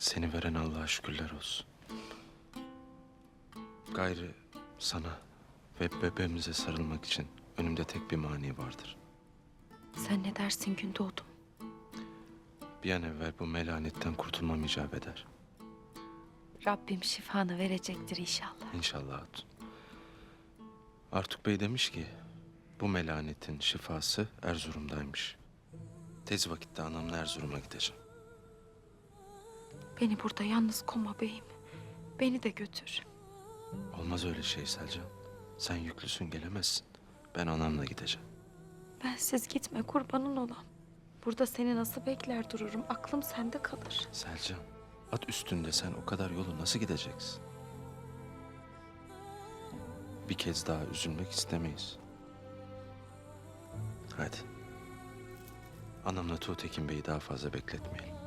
Seni veren Allah'a şükürler olsun. Gayrı sana ve bebeğimize sarılmak için önümde tek bir mani vardır. Sen ne dersin gün doğdum. Bir an evvel bu melanetten kurtulmam icap eder. Rabbim şifanı verecektir inşallah. İnşallah Hatun. Artuk Bey demiş ki bu melanetin şifası Erzurum'daymış. Tez vakitte anamla Erzurum'a gideceğim. Beni burada yalnız koma beyim. Beni de götür. Olmaz öyle şey Selcan. Sen yüklüsün gelemezsin. Ben anamla gideceğim. Bensiz gitme kurbanın olam. Burada seni nasıl bekler dururum. Aklım sende kalır. Selcan, at üstünde sen o kadar yolu nasıl gideceksin? Bir kez daha üzülmek istemeyiz. Hadi. Anamla Tuğtekin Bey'i daha fazla bekletmeyelim.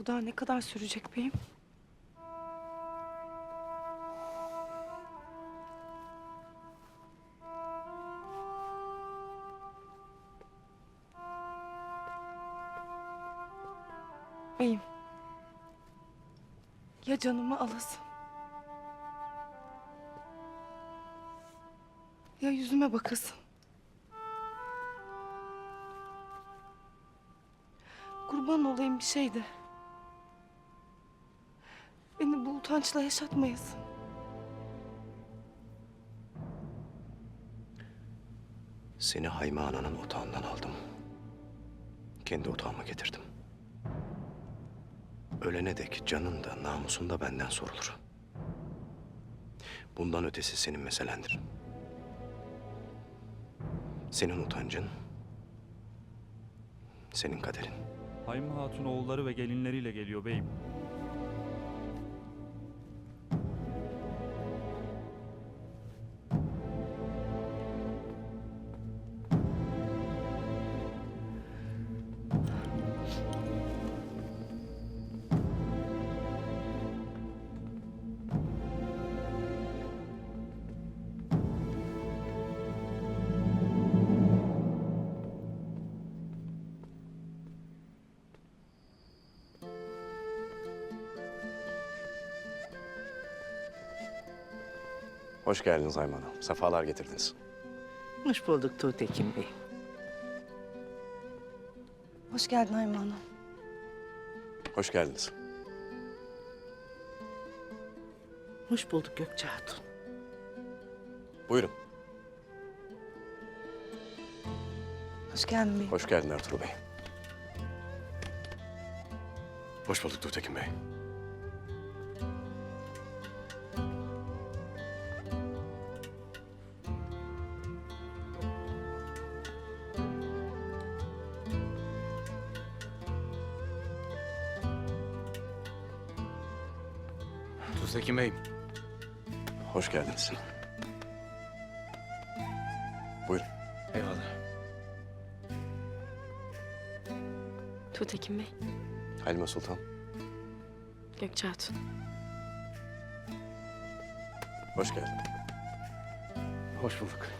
Bu daha ne kadar sürecek beyim? Beyim. Ya canımı alasın. Ya yüzüme bakasın. Kurban olayım bir şey de. Utançla yaşatmayasın. Seni Hayme Ana'nın otağından aldım. Kendi otağıma getirdim. Ölene dek canın da namusun da benden sorulur. Bundan ötesi senin meselendir. Senin utancın, senin kaderin. Haymi Hatun oğulları ve gelinleriyle geliyor beyim. Hoş geldiniz Hayme Ana. Sefalar getirdiniz. Hoş bulduk Tuğtekin Bey. Hoş geldin Hayman Hanım. Hoş geldiniz. Hoş bulduk Gökçe Hatun. Buyurun. Hoş geldin beyim. Hoş geldin Ertuğrul Bey. Hoş bulduk Tuğtekin Bey. Tuğtekin Bey'im. Hoş geldiniz. Buyurun. Eyvallah. Tuğtekin Bey, Halime Sultan. Gökçe Hatun. Hoş geldin. Hoş bulduk.